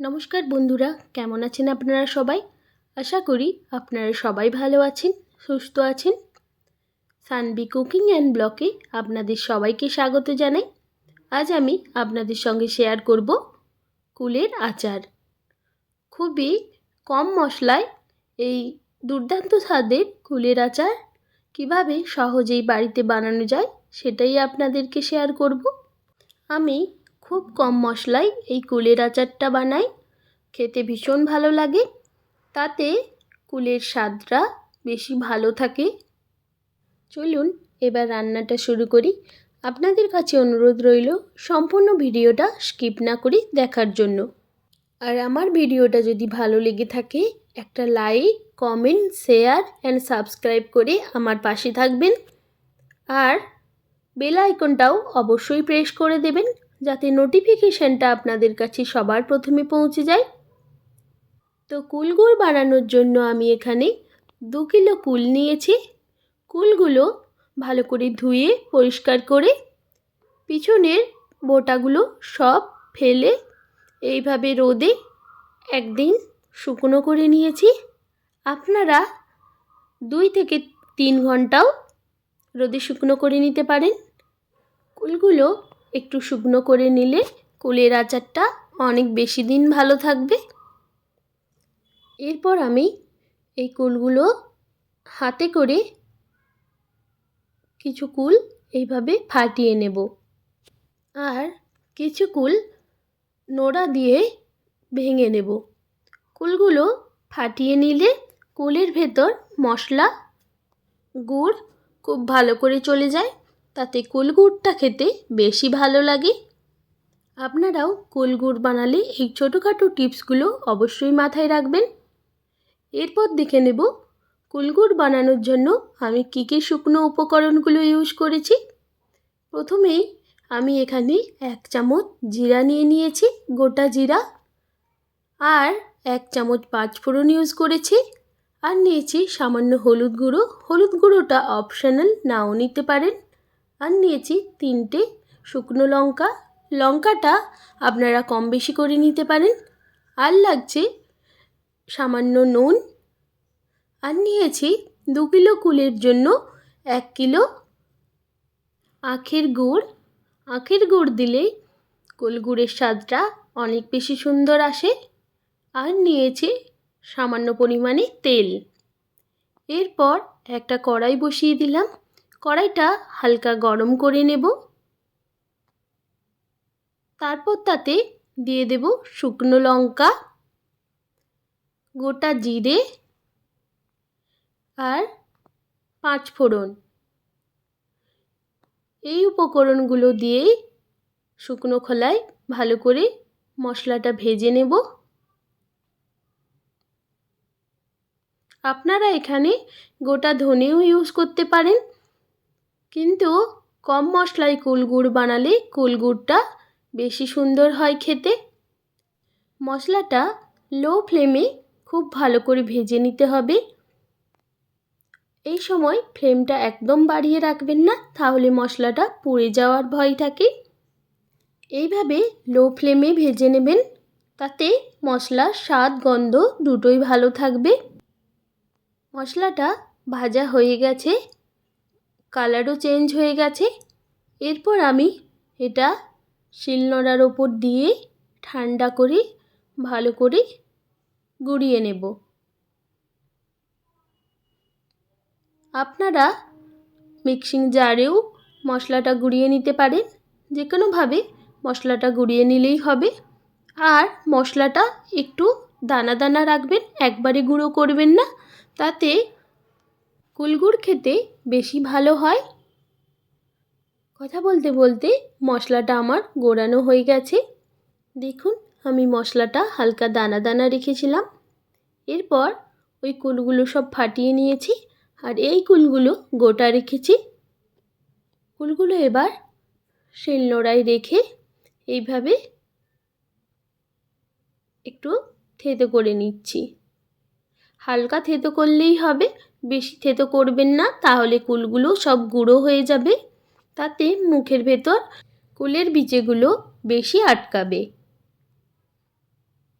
নমস্কার বন্ধুরা, কেমন আছেন আপনারা সবাই? আশা করি আপনারা সবাই ভালো আছেন, সুস্থ আছেন। সানবি কুকিং অ্যান্ড ব্লকে আপনাদের সবাইকে স্বাগত জানাই। আজ আমি আপনাদের সঙ্গে শেয়ার করব কুলের আচার। খুবই কম মশলায় এই দুর্দান্ত স্বাদের কুলের আচার কীভাবে সহজেই বাড়িতে বানানো যায় সেটাই আপনাদেরকে শেয়ার করব। আমি খুব কম মশলায় এই কুলের আচারটা বানাই। খেতে ভীষণ ভালো লাগে। তাতে কুলের স্বাদটা বেশি ভালো থাকে। চলুন এবার রান্নাটা শুরু করি। আপনাদের কাছে অনুরোধ রইল সম্পূর্ণ ভিডিওটা স্কিপ না করি দেখার জন্য। আর আমার ভিডিওটা যদি ভালো লেগে থাকে, একটা like, comment, share and subscribe করে আমার পাশে থাকবেন। আর বেল আইকনটাও অবশ্যই প্রেস করে দেবেন। যাতে নোটিফিকেশানটা আপনাদের কাছে সবার প্রথমে পৌঁছে যায়। তো কুলগুড় বানানোর জন্য আমি এখানে দু কিলো কুল নিয়েছি। কুলগুলো ভালো করে ধুয়ে, পরিষ্কার করে পিছনের বোটাগুলো সব ফেলে এইভাবে রোদে একদিন শুকনো করে নিয়েছি। আপনারা দুই থেকে তিন ঘন্টাও রোদে শুকনো করে নিতে পারেন। কুলগুলো একটু শুকনো করে নিলে কুলের আচারটা অনেক বেশি দিন ভালো থাকবে। এরপর আমি এই কুলগুলো হাতে করে কিছু কুল এইভাবে ফাটিয়ে নেব। আর কিছু কুল নোড়া দিয়ে ভেঙে নেব। কুলগুলো ফাটিয়ে নিলে কুলের ভেতর মশলা, গুড় খুব ভালো করে চলে যায়। তাতে কুল গুড়টা খেতে বেশি ভালো লাগে। আপনারাও কুল গুড় বানালে এই ছোটোখাটো টিপসগুলো অবশ্যই মাথায় রাখবেন। এরপর দেখে নেব কুলগুড় বানানোর জন্য আমি কী কী শুকনো উপকরণগুলো ইউজ করেছি। প্রথমেই আমি এখানে এক চামচ জিরা নিয়ে নিয়েছি, গোটা জিরা। আর এক চামচ পাঁচফোড়ন ইউজ করেছি। আর নিয়েছি সামান্য হলুদ গুঁড়ো। হলুদ গুঁড়োটা অপশনাল নাও নিতে পারেন। আর নিয়েছি তিনটে শুকনো লঙ্কা। লঙ্কাটা আপনারা কম বেশি করে নিতে পারেন। আর লাগছে সামান্য নুন। আর নিয়েছি দু কিলো কুলের জন্য এক কিলো আখের গুড়। আখের গুড় দিলে কুল গুড়ের স্বাদটা অনেক বেশি সুন্দর আসে। আর নিয়েছি সামান্য পরিমাণে তেল। এরপর একটা কড়াই বসিয়ে দিলাম। কড়াইটা হালকা গরম করে নেব। তারপর তাতে দিয়ে দেব শুকনো লঙ্কা, গোটা জিরে আর পাঁচ ফোড়ন। এই উপকরণগুলো দিয়েই শুকনো খোলায় ভালো করে মশলাটা ভেজে নেব। আপনারা এখানে গোটা ধনেও ইউজ করতে পারেন। কিন্তু কম মশলায় কুলগুড় বানালে কুলগুড়টা বেশি সুন্দর হয় খেতে। মশলাটা লো ফ্লেমে খুব ভালো করে ভেজে নিতে হবে। এই সময় ফ্লেমটা একদম বাড়িয়ে রাখবেন না, তাহলে মশলাটা পুড়ে যাওয়ার ভয় থাকে। এইভাবে লো ফ্লেমে ভেজে নেবেন, তাতে মশলার স্বাদ, গন্ধ দুটোই ভালো থাকবে। মশলাটা ভাজা হয়ে গেছে কালারও চেঞ্জ হয়ে গেছে। এরপর আমি এটা শিলনোড়ার ওপর দিয়ে ঠান্ডা করে ভালো করে গুঁড়িয়ে নেব। আপনারা মিক্সিং জারেও মশলাটা গুঁড়িয়ে নিতে পারেন। যে কোনোভাবে মশলাটা গুঁড়িয়ে নিলেই হবে। আর মশলাটা একটু দানা দানা রাখবেন, একবারে গুঁড়ো করবেন না। তাতে কুলগুড় খেতে বেশি ভালো হয়? কথা বলতে বলতে মশলাটা আমার গোড়ানো হয়ে গেছে। দেখুন, আমি মশলাটা হালকা দানা দানা রেখেছিলাম। এরপর ওই কুলগুলো সব ফাটিয়ে নিয়েছি আর এই কুলগুলো গোটা রেখেছি। কুলগুলো এবার শিলনোড়ায় রেখে এইভাবে একটু থেতো করে নিচ্ছি। হালকা থেতো করলেই হবে বেশি থেতো করবেন না, তাহলে কুলগুলো সব গুঁড়ো হয়ে যাবে। তাতে মুখের ভেতর কুলের বীজেগুলো বেশি আটকাবে।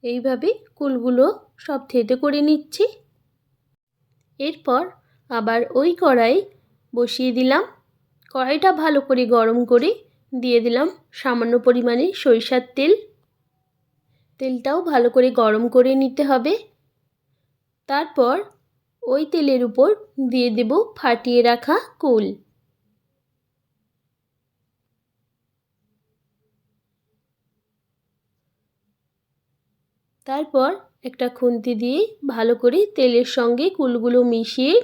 এইভাবে কুলগুলো সব থেতো করে নিচ্ছি। এরপর আবার ওই কড়াই বসিয়ে দিলাম। কড়াইটা ভালো করে গরম করে দিয়ে দিলাম সামান্য পরিমাণে সরিষার তেল। তেলটাও ভালো করে গরম করে নিতে হবে। তারপর ওই তেলের উপর দিয়ে দেব ফাটিয়ে রাখা কুল। তারপর একটা খুন্তি দিয়ে ভালো করে তেলের সঙ্গে কুলগুলো মিশিয়ে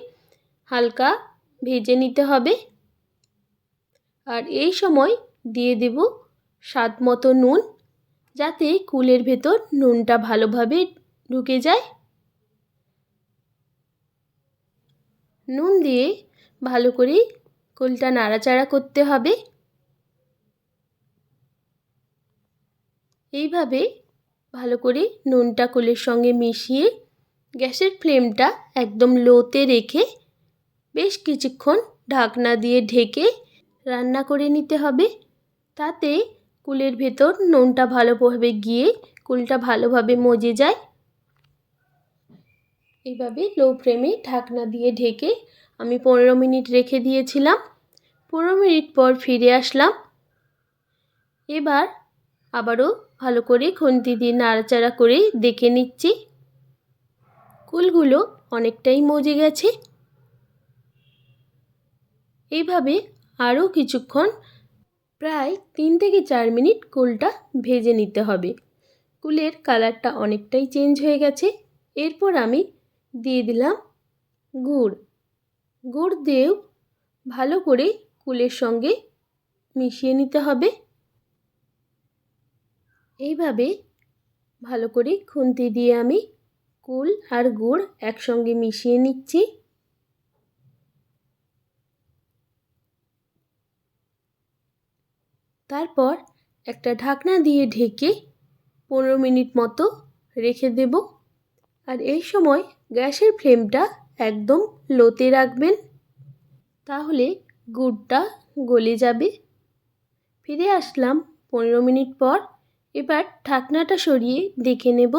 হালকা ভেজে নিতে হবে। আর এই সময় দিয়ে দেব স্বাদ মতো নুন, যাতে কুলের ভেতর নুনটা ভালোভাবে ঢুকে যায়। নুন দিয়ে ভালো করে কুলটা নাড়াচাড়া করতে হবে। এইভাবে ভালো করে নুনটা কুলের সঙ্গে মিশিয়ে গ্যাসের ফ্লেমটা একদম লোতে রেখে বেশ কিছুক্ষণ ঢাকনা দিয়ে ঢেকে রান্না করে নিতে হবে। তাতে কুলের ভেতর নুনটা ভালোভাবে গিয়ে কুলটা ভালোভাবে মজে যায়। এইভাবে লো ফ্লেমে ঢাকনা দিয়ে ঢেকে আমি পনেরো মিনিট রেখে দিয়েছিলাম। পনেরো মিনিট পর ফিরে আসলাম। এবার আবারও ভালো করে খুন্তি দিয়ে নাড়াচাড়া করে দেখে নিচ্ছি। কুলগুলো অনেকটাই মজে গেছে। এইভাবে আরও কিছুক্ষণ প্রায় তিন থেকে চার মিনিট কুলটা ভেজে নিতে হবে। কুলের কালারটা অনেকটাই চেঞ্জ হয়ে গেছে। এরপর আমি দিয়ে দিলাম গুড়। গুড় দিয়েও ভালো করে কুলের সঙ্গে মিশিয়ে নিতে হবে। এইভাবে ভালো করে খুন্তি দিয়ে আমি কুল আর গুড় একসঙ্গে মিশিয়ে নিচ্ছি। তারপর একটা ঢাকনা দিয়ে ঢেকে পনেরো মিনিট মতো রেখে দেব। আর এই সময় গ্যাসের ফ্লেমটা একদম লোতে রাখবেন। তাহলে গুড়টা গলে যাবে। ফিরে আসলাম পনেরো মিনিট পর। এবার ঢাকনাটা সরিয়ে দেখে নেব।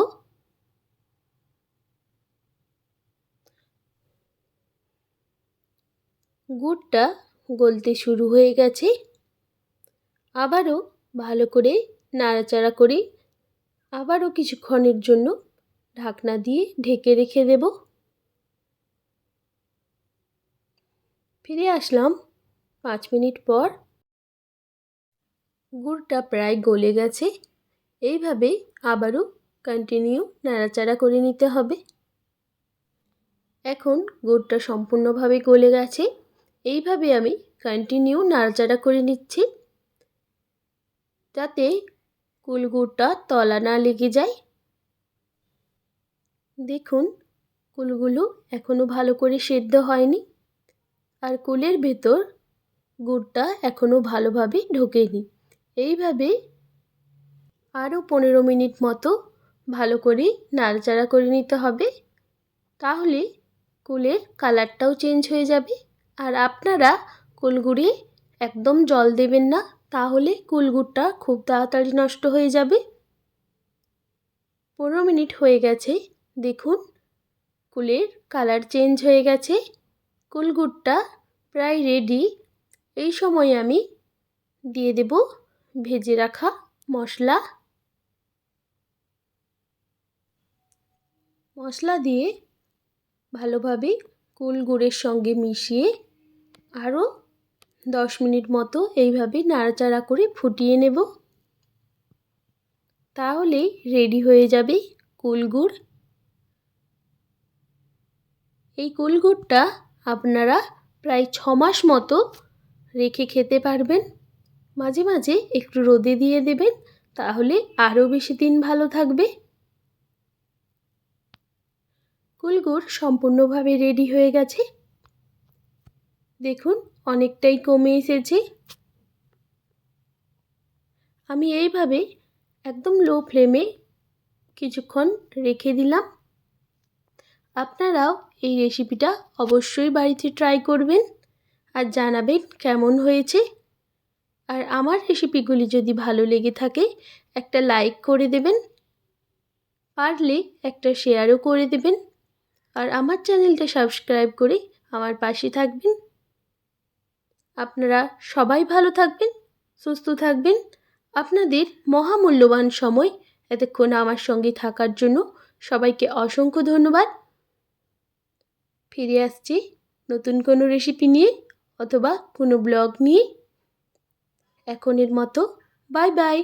গুড়টা গলতে শুরু হয়ে গেছে। আবারও ভালো করে নাড়াচাড়া করে, আবারও কিছুক্ষণের জন্য ঢাকনা দিয়ে ঢেকে রেখে দেব। ফিরে আসলাম। পাঁচ মিনিট পর গুড়টা প্রায় গলে গেছে। এইভাবে আবারও কন্টিনিউ নাড়াচাড়া করে নিতে হবে। এখন গুড়টা সম্পূর্ণভাবে গলে গেছে। এইভাবে আমি কন্টিনিউ নাড়াচাড়া করে নিচ্ছি। যাতে কুলগুড়টা তলা না লেগে যায়। দেখুন, কুলগুলো এখনও ভালো করে সেদ্ধ হয়নি। আর কুলের ভেতর গুড়টা এখনও ভালোভাবে ঢোকেনি। এইভাবে আরও পনেরো মিনিট মতো ভালো করে নাড়াচাড়া করে নিতে হবে। তাহলে কুলের কালারটাও চেঞ্জ হয়ে যাবে। আর আপনারা কুলগুড়ি একদম জল দেবেন না, তাহলে কুলগুড়টা খুব তাড়াতাড়ি নষ্ট হয়ে যাবে। পনেরো মিনিট হয়ে গেছে দেখুন, কুলের কালার চেঞ্জ হয়ে গেছে। কুলগুড়টা প্রায় রেডি এই সময় আমি দিয়ে দেব ভেজে রাখা মশলা। মশলা দিয়ে ভালোভাবে কুল গুড়ের সঙ্গে মিশিয়ে আরও দশ মিনিট মতো এইভাবে নাড়াচাড়া করে ফুটিয়ে নেব। তাহলেই রেডি হয়ে যাবে কুলগুড়। এই কুলগুড়টা আপনারা প্রায় ছ মাস মতো রেখে খেতে পারবেন। মাঝে মাঝে একটু রোদে দিয়ে দেবেন, তাহলে আরও বেশি দিন ভালো থাকবে। কুলগুড় সম্পূর্ণভাবে রেডি হয়ে গেছে। দেখুন, অনেকটাই কমে এসেছে। আমি এইভাবে একদম লো ফ্লেমে কিছুক্ষণ রেখে দিলাম। আপনারাও এই রেসিপিটা অবশ্যই বাড়িতে ট্রাই করবেন আর জানাবেন কেমন হয়েছে। আর আমার রেসিপিগুলি যদি ভালো লেগে থাকে, একটা লাইক করে দেবেন, পারলে একটা শেয়ারও করে দেবেন, আর আমার চ্যানেলটা সাবস্ক্রাইব করে আমার পাশে থাকবেন। আপনারা সবাই ভালো থাকবেন, সুস্থ থাকবেন। আপনাদের মহামূল্যবান সময় এতক্ষণ আমার সঙ্গে থাকার জন্য সবাইকে অসংখ্য ধন্যবাদ। ফিরে আসছি। নতুন কোনো রেসিপি নিয়ে অথবা কোনো ব্লগ নিয়ে। এখনের মতো বাই বাই